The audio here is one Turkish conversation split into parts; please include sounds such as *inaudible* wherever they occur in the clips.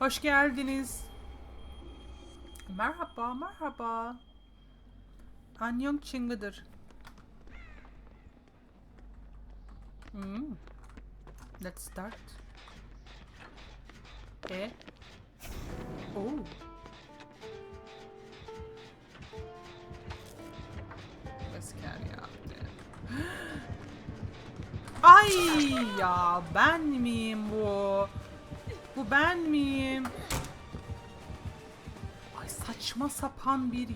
Hoş geldiniz. Merhaba, merhaba. Anyong Çingıdır. Hmm. Let's start. E. Oh. Asker *gasps* yaptı. Ay ya ben miyim bu? Bu ben miyim? Ay saçma sapan bir...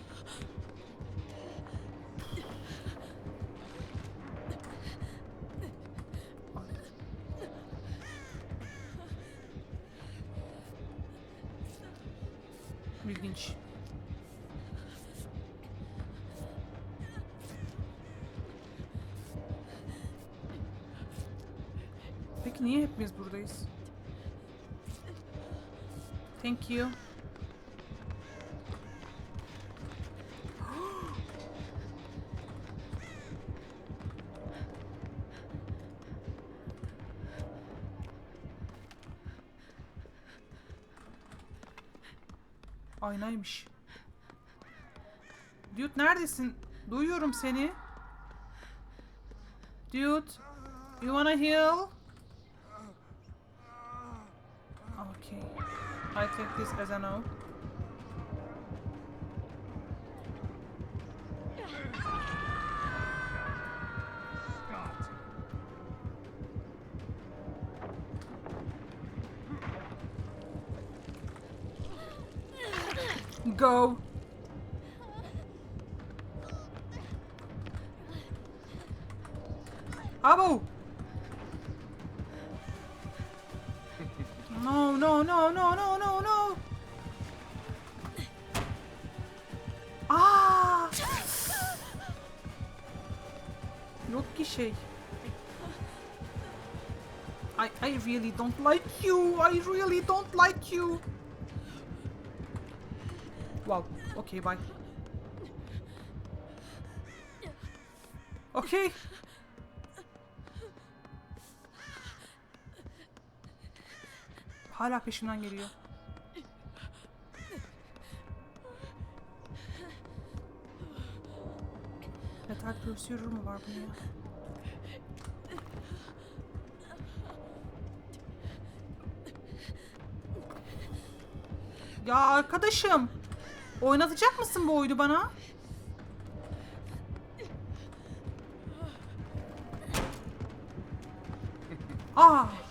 İlginç. Peki niye hepimiz buradayız? Thank you. Aynaymış. Dude neredesin? Duyuyorum seni. Dude, you wanna heal? Okay. I take this as a no. Go. Abo. No, no, no, no, no, no, no. Ah! Aa! Yok ki şey. I I really don't like you. I really don't like you. Wow. Okay, bye. Okay. Hala peşimden geliyor. Metal Pursuer mu var bunun ya? Ya arkadaşım. Oynatacak mısın bu oyunu bana? *laughs* Aa.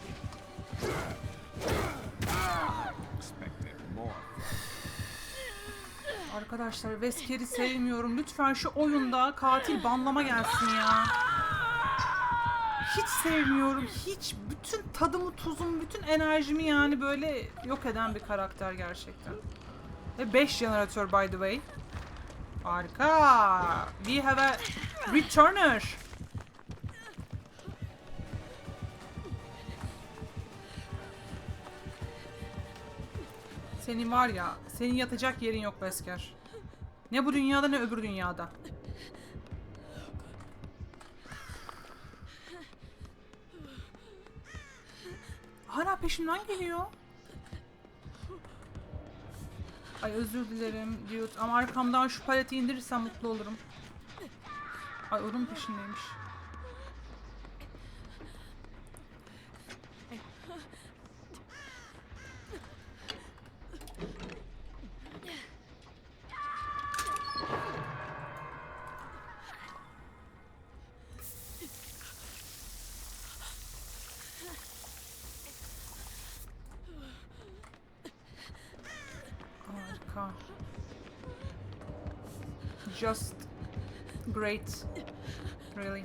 Arkadaşlar Vesker'i sevmiyorum. Lütfen şu oyunda katil banlama gelsin ya. Hiç sevmiyorum. Hiç. Bütün tadımı, tuzum, bütün enerjimi yani böyle yok eden bir karakter gerçekten. Ve 5 jeneratör by the way. Harika. We have a returner. Senin var ya, senin yatacak yerin yok Vesker. Ne bu dünyada ne öbür dünyada. Hala peşimden geliyor. Ay özür dilerim dude ama arkamdan şu paleti indirirsem mutlu olurum. Ay onun peşindeymiş. Just great. Really.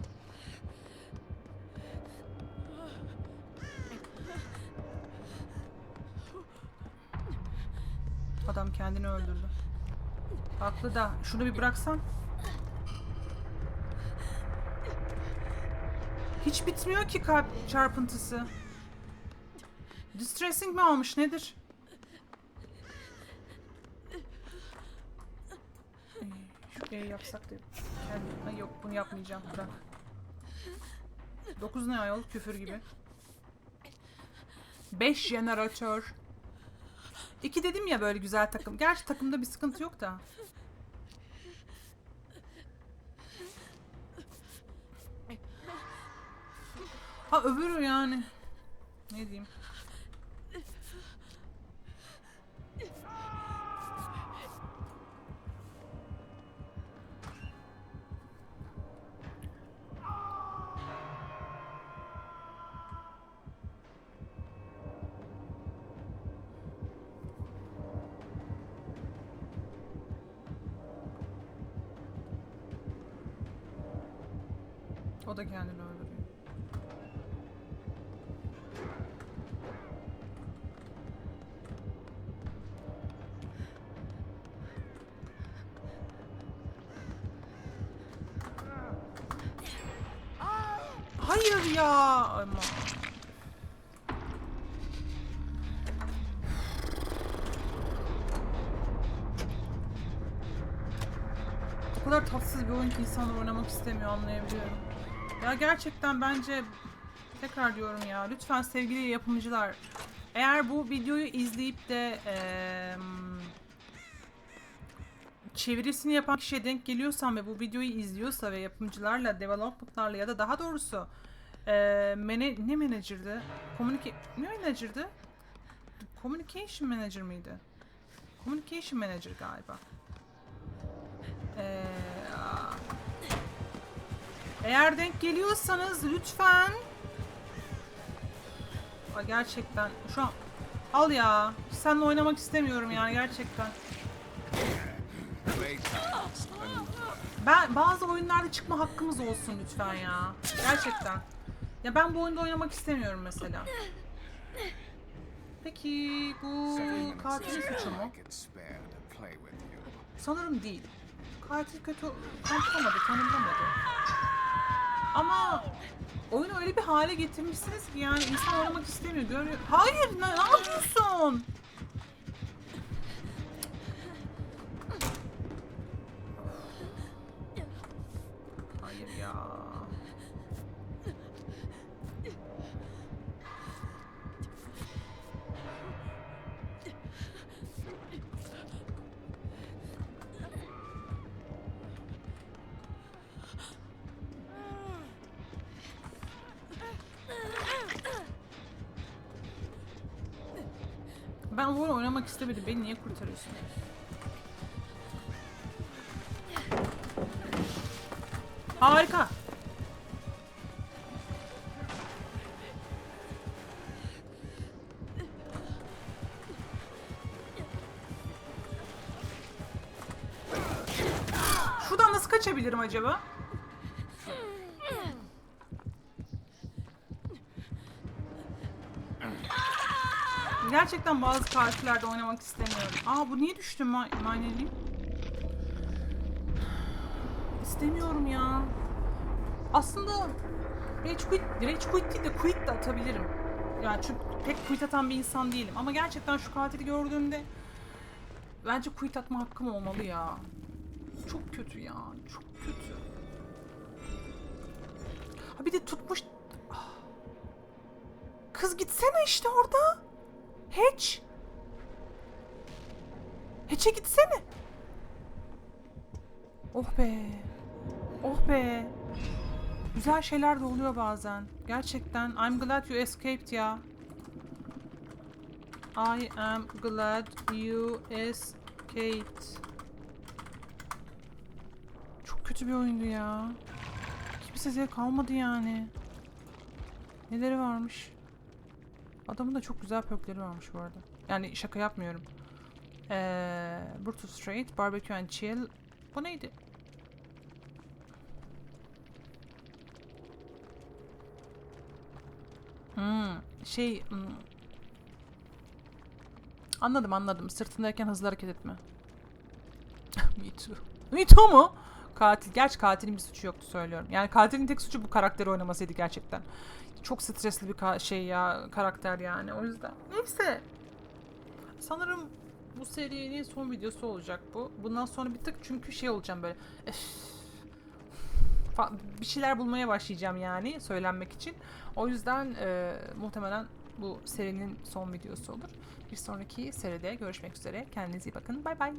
Adam kendini öldürdü. Haklı da şunu bir bıraksan. Hiç bitmiyor ki kalp çarpıntısı. Distressing mi olmuş nedir? Ay, E yapsak da. Ay yok bunu yapmayacağım bırak. 9 ne ayol küfür gibi. 5 jeneratör. İki dedim ya böyle güzel takım. Gerçi takımda bir sıkıntı yok da. Ha öbürü yani. Ne diyeyim? O da kendini öldürüyor. Hayır ya. Aman. O kadar tatsız bir oyun ki insanlar oynamak istemiyor anlayabiliyorum. Ya gerçekten bence tekrar diyorum ya lütfen sevgili yapımcılar eğer bu videoyu izleyip de eee, çevirisini yapan kişiye denk geliyorsan ve bu videoyu izliyorsa ve yapımcılarla, development'larla ya da daha doğrusu eee mene, ne manager'dı? Communica ne manager'dı? Communication manager mıydı? Communication manager galiba. Eee. Eğer denk geliyorsanız lütfen Aa, gerçekten şu an al ya seninle oynamak istemiyorum yani gerçekten. Ben bazı oyunlarda çıkma hakkımız olsun lütfen ya. Gerçekten. Ya ben bu oyunda oynamak istemiyorum mesela. Peki bu katilin suçu mu? Sanırım değil. Katil kötü kanıtlamadı, tanımlamadı. Ama oyunu öyle bir hale getirmişsiniz ki yani insan oynamak istemiyor. Görüyor. Hayır, ne, ne? Oyunu oynamak istemedim. Beni niye kurtarıyorsun? Harika. Şuradan nasıl kaçabilirim acaba? Gerçekten bazı katillerde oynamak istemiyorum. Aa bu niye düştü ma maneli? İstemiyorum ya. Aslında Rage Quit, Rage Quit değil de Quit de atabilirim. Yani çünkü pek quit atan bir insan değilim. Ama gerçekten şu katili gördüğümde bence quit atma hakkım olmalı ya. Çok kötü ya. Çok kötü. Ha bir de tutmuş... Ah. Kız gitsene işte orada. Hatch. Hatch'e gitsene. Oh be. Oh be. Güzel şeyler de oluyor bazen. Gerçekten. I'm glad you escaped ya. I am glad you escaped. Çok kötü bir oyundu ya. Kimse zevk almadı yani. Neleri varmış? Adamın da çok güzel perkleri varmış bu arada. Yani şaka yapmıyorum. Ee, Brutus Straight, Barbecue and Chill. Bu neydi? Hmm, şey... hmm. Anladım anladım. Sırtındayken hızlı hareket etme. *laughs* Me too. Me too mu? Katil. Gerçi katilin bir suçu yoktu söylüyorum. Yani katilin tek suçu bu karakteri oynamasıydı gerçekten. Çok stresli bir şey ya karakter yani o yüzden. Neyse. Sanırım bu serinin son videosu olacak bu. Bundan sonra bir tık çünkü şey olacağım böyle. "Öf." Fa- bir şeyler bulmaya başlayacağım yani söylenmek için. O yüzden e, muhtemelen bu serinin son videosu olur. Bir sonraki seride görüşmek üzere. Kendinize iyi bakın. Bay bay.